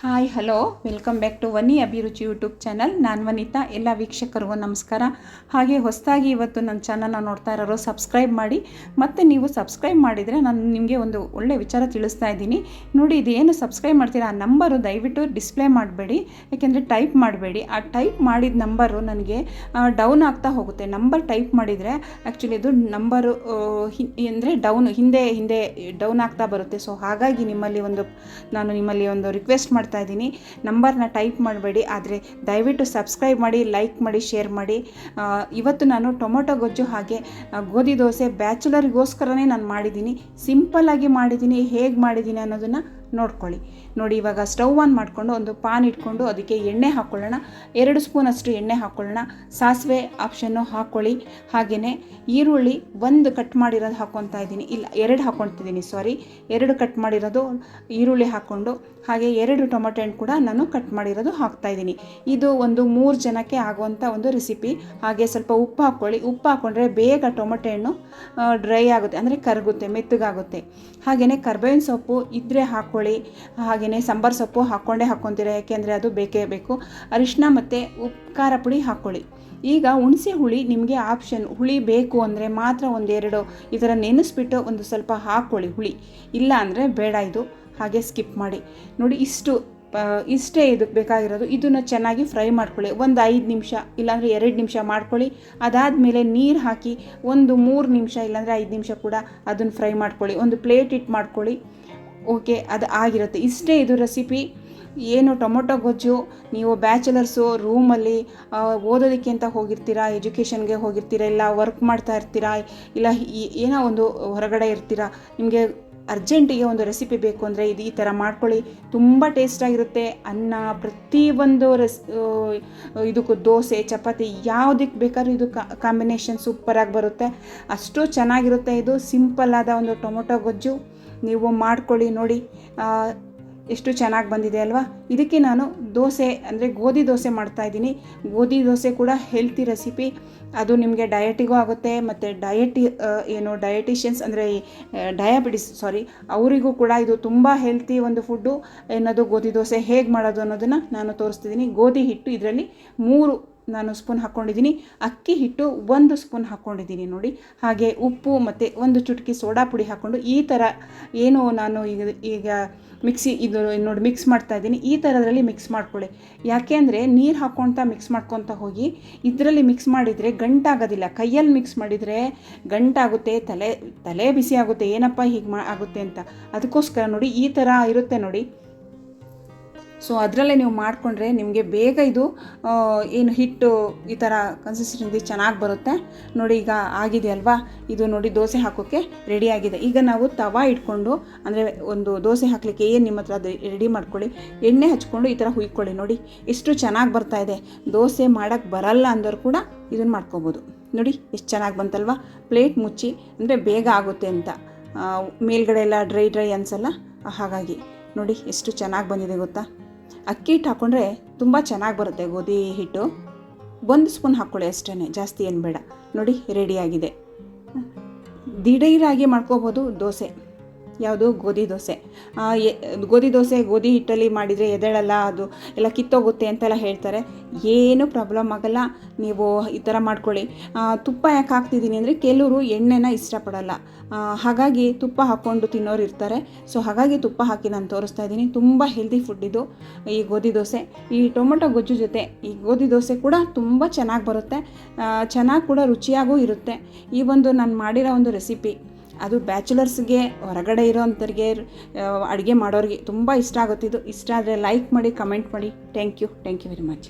Hi, hello. Welcome back to Vani Abhiruchi YouTube channel. ನಾನು ವನಿತಾ. ಎಲ್ಲ ವೀಕ್ಷಕರಿಗೂ ನಮಸ್ಕಾರ. ಹಾಗೆ ಹೊಸದಾಗಿ ಇವತ್ತು ನನ್ನ ಚಾನಲ್ನ ನೋಡ್ತಾ ಇರೋರು ಸಬ್ಸ್ಕ್ರೈಬ್ ಮಾಡಿ. ಮತ್ತು ನೀವು ಸಬ್ಸ್ಕ್ರೈಬ್ ಮಾಡಿದರೆ ನಾನು ನಿಮಗೆ ಒಂದು ಒಳ್ಳೆ ವಿಚಾರ ತಿಳಿಸ್ತಾ ಇದ್ದೀನಿ. ನೋಡಿ, ಇದು ಏನು ಸಬ್ಸ್ಕ್ರೈಬ್ ಮಾಡ್ತೀರಾ? ಆ ನಂಬರು ದಯವಿಟ್ಟು ಡಿಸ್ಪ್ಲೇ ಮಾಡಬೇಡಿ. ಯಾಕೆಂದರೆ ಟೈಪ್ ಮಾಡಬೇಡಿ. ಆ ಟೈಪ್ ಮಾಡಿದ ನಂಬರು ನನಗೆ ಡೌನ್ ಆಗ್ತಾ ಹೋಗುತ್ತೆ. ನಂಬರ್ ಟೈಪ್ ಮಾಡಿದರೆ ಆ್ಯಕ್ಚುಲಿ ಅದು ನಂಬರು ಅಂದರೆ ಡೌನ್, ಹಿಂದೆ ಹಿಂದೆ ಡೌನ್ ಆಗ್ತಾ ಬರುತ್ತೆ. ಸೊ, ಹಾಗಾಗಿ ನಿಮ್ಮಲ್ಲಿ ಒಂದು, ನಾನು ನಿಮ್ಮಲ್ಲಿ ಒಂದು ರಿಕ್ವೆಸ್ಟ್ ಮಾಡ್ತಾ ಇದ್ದೀನಿ. ನಂಬರ್ನ ಟೈಪ್ ಮಾಡಬೇಡಿ, ಆದರೆ ದಯವಿಟ್ಟು ಸಬ್ಸ್ಕ್ರೈಬ್ ಮಾಡಿ ಲೈಕ್ ಮಾಡಿ ಶೇರ್ ಮಾಡಿ. ಇವತ್ತು ನಾನು ಟೊಮೊಟೊ ಗೊಜ್ಜು ಹಾಗೆ ಗೋಧಿ ದೋಸೆ ಬ್ಯಾಚುಲರ್ಗೋಸ್ಕರನೇ ನಾನು ಮಾಡಿದ್ದೀನಿ. ಸಿಂಪಲ್ಲಾಗಿ ಮಾಡಿದ್ದೀನಿ, ಹೇಗೆ ಮಾಡಿದ್ದೀನಿ ಅನ್ನೋದನ್ನು ನೋಡ್ಕೊಳ್ಳಿ. ನೋಡಿ, ಇವಾಗ ಸ್ಟವ್ ಆನ್ ಮಾಡಿಕೊಂಡು ಒಂದು ಪಾನ್ ಇಟ್ಕೊಂಡು ಅದಕ್ಕೆ ಎಣ್ಣೆ ಹಾಕ್ಕೊಳ್ಳೋಣ ಎರಡು ಸ್ಪೂನಷ್ಟು ಎಣ್ಣೆ ಹಾಕ್ಕೊಳ್ಳೋಣ ಸಾಸಿವೆ ಆಪ್ಷನ್ನು ಹಾಕ್ಕೊಳ್ಳಿ ಹಾಗೆಯೇ ಈರುಳ್ಳಿ ಒಂದು ಕಟ್ ಮಾಡಿರೋದು ಹಾಕ್ಕೊತಾ ಇದ್ದೀನಿ. ಇಲ್ಲ, ಎರಡು ಹಾಕ್ಕೊತಿದ್ದೀನಿ ಸಾರಿ ಎರಡು ಕಟ್ ಮಾಡಿರೋದು ಈರುಳ್ಳಿ ಹಾಕ್ಕೊಂಡು ಹಾಗೆ ಎರಡು ಟೊಮೊಟೊ ಹಣ್ಣು ಕೂಡ ನಾನು ಕಟ್ ಮಾಡಿರೋದು ಹಾಕ್ತಾ ಇದ್ದೀನಿ. ಇದು ಒಂದು ಮೂರು ಜನಕ್ಕೆ ಆಗುವಂಥ ಒಂದು ರೆಸಿಪಿ ಹಾಗೆ ಸ್ವಲ್ಪ ಉಪ್ಪು ಹಾಕ್ಕೊಳ್ಳಿ. ಉಪ್ಪು ಹಾಕ್ಕೊಂಡ್ರೆ ಬೇಗ ಟೊಮೊಟೊ ಹಣ್ಣು ಡ್ರೈ ಆಗುತ್ತೆ. ಅಂದರೆ ಕರಗುತ್ತೆ, ಮೆತ್ತಗಾಗುತ್ತೆ. ಹಾಗೆಯೇ ಕರ್ಬೇವಿನ ಸೊಪ್ಪು ಇದ್ದರೆ ಹಾಕ್ಕೊಳ್ಳಿ. ಹಾಗೆಯೇ ಸಾಂಬಾರು ಸೊಪ್ಪು ಹಾಕ್ಕೊಂಡೇ ಹಾಕ್ಕೊತೀರ? ಯಾಕೆಂದರೆ ಅದು ಬೇಕೇ ಬೇಕು. ಅರಿಶಿನ ಮತ್ತು ಉಪ್ಪು ಖಾರ ಪುಡಿ ಹಾಕ್ಕೊಳ್ಳಿ. ಈಗ ಹುಣಸೆ ಹುಳಿ ನಿಮಗೆ ಆಪ್ಷನ್ ಹುಳಿ ಬೇಕು ಅಂದರೆ ಮಾತ್ರ ಒಂದೆರಡು ಈ ಥರ ನೆನೆಸ್ಬಿಟ್ಟು ಒಂದು ಸ್ವಲ್ಪ ಹಾಕ್ಕೊಳ್ಳಿ ಹುಳಿ. ಇಲ್ಲ ಅಂದರೆ ಬೇಡ ಇದು. ಹಾಗೆ ಸ್ಕಿಪ್ ಮಾಡಿ. ನೋಡಿ ಇಷ್ಟು ಇಷ್ಟೇ ಇದಕ್ಕೆ ಬೇಕಾಗಿರೋದು. ಇದನ್ನು ಚೆನ್ನಾಗಿ ಫ್ರೈ ಮಾಡ್ಕೊಳ್ಳಿ. ಒಂದು ಐದು ನಿಮಿಷ, ಇಲ್ಲಾಂದರೆ ಎರಡು ನಿಮಿಷ ಮಾಡ್ಕೊಳ್ಳಿ. ಅದಾದಮೇಲೆ ನೀರು ಹಾಕಿ ಒಂದು ಮೂರು ನಿಮಿಷ, ಇಲ್ಲಾಂದರೆ ಐದು ನಿಮಿಷ ಕೂಡ ಅದನ್ನು ಫ್ರೈ ಮಾಡ್ಕೊಳ್ಳಿ. ಒಂದು ಪ್ಲೇಟ್ ಇಟ್ಟು ಮಾಡ್ಕೊಳ್ಳಿ. ಓಕೆ ಅದು ಆಗಿರುತ್ತೆ. ಇಷ್ಟೇ ಇದು ರೆಸಿಪಿ ಏನು ಟೊಮೊಟೊ ಗೊಜ್ಜು, ನೀವು ಬ್ಯಾಚುಲರ್ಸು ರೂಮಲ್ಲಿ ಓದೋದಕ್ಕೆ ಅಂತ ಹೋಗಿರ್ತೀರಾ ಎಜುಕೇಷನ್ಗೆ ಹೋಗಿರ್ತೀರಾ, ಇಲ್ಲ ವರ್ಕ್ ಮಾಡ್ತಾ ಇರ್ತೀರಾ, ಇಲ್ಲ ಏನೋ ಒಂದು ಹೊರಗಡೆ ಇರ್ತೀರಾ, ನಿಮಗೆ ಅರ್ಜೆಂಟಿಗೆ ಒಂದು ರೆಸಿಪಿ ಬೇಕು ಅಂದರೆ ಇದು ಈ ಥರ ಮಾಡ್ಕೊಳ್ಳಿ. ತುಂಬ ಟೇಸ್ಟಾಗಿರುತ್ತೆ ಅನ್ನ ಪ್ರತಿಯೊಂದು ರೆಸ್ ಇದಕ್ಕೂ ದೋಸೆ, ಚಪಾತಿ ಯಾವುದಕ್ಕೆ ಬೇಕಾದ್ರೂ ಇದು ಕಾಂಬಿನೇಷನ್ ಸೂಪರಾಗಿ ಬರುತ್ತೆ. ಅಷ್ಟು ಚೆನ್ನಾಗಿರುತ್ತೆ ಇದು. ಸಿಂಪಲ್ ಆದ ಒಂದು ಟೊಮೊಟೊ ಗೊಜ್ಜು ನೀವು ಮಾಡ್ಕೊಳ್ಳಿ ನೋಡಿ. ಎಷ್ಟು ಚೆನ್ನಾಗಿ ಬಂದಿದೆ ಅಲ್ವಾ? ಇದಕ್ಕೆ ನಾನು ದೋಸೆ, ಅಂದರೆ ಗೋಧಿ ದೋಸೆ ಮಾಡ್ತಾಯಿದ್ದೀನಿ ಗೋಧಿ ದೋಸೆ ಕೂಡ ಹೆಲ್ತಿ ರೆಸಿಪಿ ಅದು ನಿಮಗೆ ಡಯಟಿಗೂ ಆಗುತ್ತೆ, ಮತ್ತು ಡಯಟಿ ಏನು ಡಯಟಿಷಿಯನ್ಸ್ ಅಂದರೆ ಡಯಾಬಿಟಿಸ್ ಸಾರಿ ಅವರಿಗೂ ಕೂಡ ಇದು ತುಂಬ ಹೆಲ್ತಿ ಒಂದು ಫುಡ್ಡು ಏನದು ಗೋಧಿ ದೋಸೆ ಹೇಗೆ ಮಾಡೋದು ಅನ್ನೋದನ್ನು ನಾನು ತೋರಿಸ್ತಿದ್ದೀನಿ. ಗೋಧಿ ಹಿಟ್ಟು ಇದರಲ್ಲಿ ಮೂರು ನಾನು ಸ್ಪೂನ್ ಹಾಕ್ಕೊಂಡಿದ್ದೀನಿ ಅಕ್ಕಿ ಹಿಟ್ಟು ಒಂದು ಸ್ಪೂನ್ ಹಾಕ್ಕೊಂಡಿದ್ದೀನಿ ನೋಡಿ. ಹಾಗೆ ಉಪ್ಪು ಮತ್ತು ಒಂದು ಚುಟುಕಿ ಸೋಡಾ ಪುಡಿ ಹಾಕ್ಕೊಂಡು ಈ ಥರ ಏನು ನಾನು ಈಗ ಈಗ ಮಿಕ್ಸಿ ಇದು ನೋಡಿ ಮಿಕ್ಸ್ ಮಾಡ್ತಾ ಇದ್ದೀನಿ. ಈ ಥರದ್ರಲ್ಲಿ ಮಿಕ್ಸ್ ಮಾಡ್ಕೊಳ್ಳಿ. ಯಾಕೆ ಅಂದರೆ ನೀರು ಹಾಕ್ಕೊಳ್ತಾ ಮಿಕ್ಸ್ ಮಾಡ್ಕೊತ ಹೋಗಿ ಇದರಲ್ಲಿ ಮಿಕ್ಸ್ ಮಾಡಿದರೆ ಗಂಟಾಗೋದಿಲ್ಲ. ಕೈಯಲ್ಲಿ ಮಿಕ್ಸ್ ಮಾಡಿದರೆ ಗಂಟಾಗುತ್ತೆ, ತಲೆ ತಲೆ ಬಿಸಿ ಆಗುತ್ತೆ, ಏನಪ್ಪ ಹೀಗೆ ಮಾ, ಆಗುತ್ತೆ ಅಂತ. ಅದಕ್ಕೋಸ್ಕರ ನೋಡಿ ಈ ಥರ ಇರುತ್ತೆ ನೋಡಿ. ಸೊ ಅದರಲ್ಲೇ ನೀವು ಮಾಡಿಕೊಂಡ್ರೆ ನಿಮಗೆ ಬೇಗ ಇದು ಏನು ಹಿಟ್ಟು ಈ ಥರ ಕನ್ಸಿಸ್ಟೆನ್ಸಿ ಚೆನ್ನಾಗಿ ಬರುತ್ತೆ. ನೋಡಿ ಈಗ ಆಗಿದೆ ಅಲ್ವಾ? ಇದು ನೋಡಿ ದೋಸೆ ಹಾಕೋಕ್ಕೆ ರೆಡಿ ಆಗಿದೆ. ಈಗ ನಾವು ತವಾ ಇಟ್ಕೊಂಡು, ಅಂದರೆ ಒಂದು ದೋಸೆ ಹಾಕಲಿಕ್ಕೆ ಏನು ನಿಮ್ಮ ಹತ್ರ ಅದು ರೆಡಿ ಮಾಡ್ಕೊಳ್ಳಿ. ಎಣ್ಣೆ ಹಚ್ಕೊಂಡು ಈ ಥರ ಹುಯ್ಕೊಳ್ಳಿ. ನೋಡಿ, ಎಷ್ಟು ಚೆನ್ನಾಗಿ ಬರ್ತಾ ಇದೆ. ದೋಸೆ ಮಾಡೋಕ್ಕೆ ಬರಲ್ಲ ಅಂದರೂ ಕೂಡ ಇದನ್ನು ಮಾಡ್ಕೋಬೋದು. ನೋಡಿ, ಎಷ್ಟು ಚೆನ್ನಾಗಿ ಬಂತಲ್ವಾ? ಪ್ಲೇಟ್ ಮುಚ್ಚಿ, ಅಂದರೆ ಬೇಗ ಆಗುತ್ತೆ ಅಂತ. ಮೇಲ್ಗಡೆ ಎಲ್ಲ ಡ್ರೈ ಡ್ರೈ ಅನ್ಸಲ್ಲ? ಹಾಗಾಗಿ, ನೋಡಿ, ಎಷ್ಟು ಚೆನ್ನಾಗಿ ಬಂದಿದೆ ಗೊತ್ತಾ? ಅಕ್ಕಿ ಹಿಟ್ಟು ಹಾಕ್ಕೊಂಡ್ರೆ ತುಂಬ ಚೆನ್ನಾಗಿ ಬರುತ್ತೆ ಗೋಧಿ ಹಿಟ್ಟು. ಒಂದು ಸ್ಪೂನ್ ಹಾಕ್ಕೊಳ್ಳಿ ಅಷ್ಟೇ ಜಾಸ್ತಿ ಏನು ಬೇಡ. ನೋಡಿ ರೆಡಿಯಾಗಿದೆ ದಿಢೀರಾಗಿ ಮಾಡ್ಕೋಬೋದು ದೋಸೆ. ಯಾವುದು? ಗೋಧಿ ದೋಸೆ. ಗೋಧಿ ದೋಸೆ ಗೋಧಿ ಹಿಟ್ಟಲ್ಲಿ ಮಾಡಿದರೆ ಎದೆಳಲ್ಲ ಅದು ಎಲ್ಲ ಕಿತ್ತೋಗುತ್ತೆ ಅಂತೆಲ್ಲ ಹೇಳ್ತಾರೆ. ಏನು ಪ್ರಾಬ್ಲಮ್ ಆಗಲ್ಲ, ನೀವು ಈ ಥರ ಮಾಡ್ಕೊಳ್ಳಿ. ತುಪ್ಪ ಯಾಕೆ ಹಾಕ್ತಿದ್ದೀನಿ ಅಂದರೆ ಕೆಲವರು ಎಣ್ಣೆನ ಇಷ್ಟಪಡಲ್ಲ. ಹಾಗಾಗಿ ತುಪ್ಪ ಹಾಕ್ಕೊಂಡು ತಿನ್ನೋರು ಇರ್ತಾರೆ. ಸೊ, ಹಾಗಾಗಿ ತುಪ್ಪ ಹಾಕಿ ನಾನು ತೋರಿಸ್ತಾ ಇದ್ದೀನಿ. ತುಂಬ ಹೆಲ್ದಿ ಫುಡ್ ಇದು, ಈ ಗೋಧಿ ದೋಸೆ. ಈ ಟೊಮೊಟೊ ಗೊಜ್ಜು ಜೊತೆ ಈ ಗೋಧಿ ದೋಸೆ ಕೂಡ ತುಂಬ ಚೆನ್ನಾಗಿ ಬರುತ್ತೆ. ಚೆನ್ನಾಗಿ ಕೂಡ ರುಚಿಯಾಗೂ ಇರುತ್ತೆ. ಈ ಒಂದು ನಾನು ಮಾಡಿರೋ ಒಂದು ರೆಸಿಪಿ ಅದು ಬ್ಯಾಚುಲರ್ಸ್ಗೆ, ಹೊರಗಡೆ ಇರೋಂಥವ್ರಿಗೆ ಅಡುಗೆ ಮಾಡೋರಿಗೆ ತುಂಬ ಇಷ್ಟ ಆಗುತ್ತಿದ್ದು ಇಷ್ಟ ಆದರೆ ಲೈಕ್ ಮಾಡಿ, ಕಮೆಂಟ್ ಮಾಡಿ. Thank you thank you very much.